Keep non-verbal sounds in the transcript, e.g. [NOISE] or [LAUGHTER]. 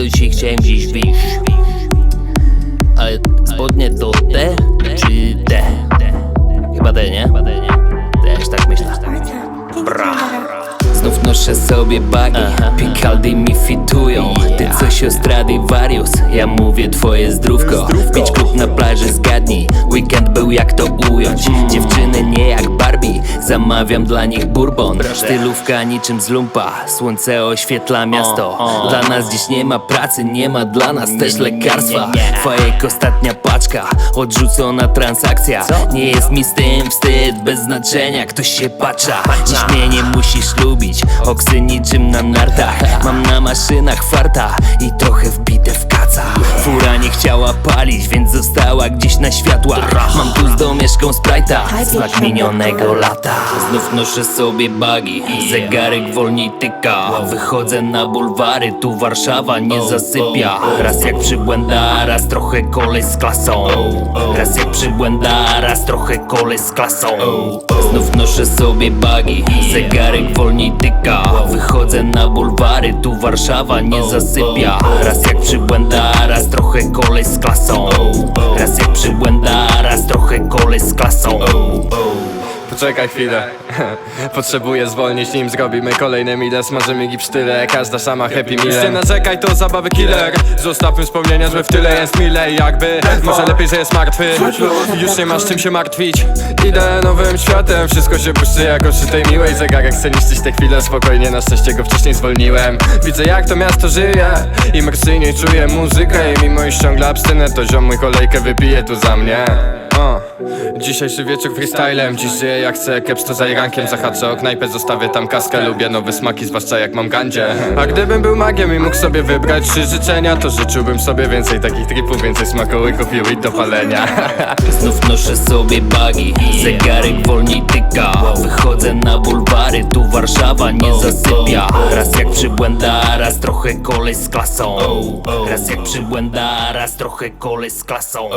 Zgaduj się, chciałem dziś wyjść Ale spodnie to te czy te? Chyba te, nie? Też tak myślę. Bra. Znów noszę sobie bagi, Picaldi mi fitują. Ty coś o Stradivarius, ja mówię twoje zdrówko. Pić klub na plaży, zgadnij. Weekend był jak to ująć. Dziewczyny nie jak Zamawiam dla nich bourbon. Stylówka niczym z lumpa. Słońce oświetla miasto. Dla nas dziś nie ma pracy, nie ma dla nas też lekarstwa. Fajek ostatnia paczka Odrzucona transakcja. Nie jest mi z tym wstyd Bez znaczenia ktoś się patrza. Dziś mnie nie musisz lubić Oksy niczym na nartach. Mam na maszynach farta I trochę wbite w kaca chciała palić Więc została gdzieś na światłach Mam tu z domieszką Sprite'a Smak minionego lata. Znów noszę sobie bagi Zegarek wolniej tyka. Wychodzę na bulwary Tu Warszawa nie zasypia. Raz jak przybłęda Raz trochę kolej z klasą. Raz jak przybłęda Raz trochę kolej z klasą. Znów noszę sobie bagi Zegarek wolniej tyka. Wychodzę na bulwary Tu Warszawa nie zasypia. Raz jak przybłęda Raz trochę kolej z klasą. Raz jak przybłęda Raz trochę kolej z klasą Poczekaj chwilę. [LAUGHS] Potrzebuję zwolnić nim zrobimy kolejne mile Smażymy gipsztyle, każda sama happy meal. Nie narzekaj, to zabawy killer. Zostawmy wspomnienia, że w tyle jest mile Jakby, może lepiej, że jest martwy. Już nie masz czym się martwić. Idę nowym światem, wszystko się puszczy jako przy tej miłej Zegarek chce niszczyć te chwile spokojnie. Na szczęście go wcześniej zwolniłem. Widzę jak to miasto żyje. Imersyjnie czuję muzykę. I mimo iż ciągle abstynę To ziom mój kolejkę wypije tu za mnie o, Dzisiejszy wieczór freestylem. Dziś żyję jak chcę, keps to za rankiem Zahaczę o knajpę, zostawię tam kaskę Lubię. Nowe smaki, zwłaszcza jak mam gandzie. A gdybym był magiem i mógł sobie wybrać trzy życzenia To życzyłbym sobie więcej takich tripów Więcej smakołyków i weed do palenia. [LAUGHS] Znów noszę sobie bagi Zegarek wolniej tyka. Wychodzę na bulwary Tu Warszawa nie zasypia. Raz jak przybłęda Raz trochę kolej z klasą. Raz jak przybłęda Raz trochę kolej z klasą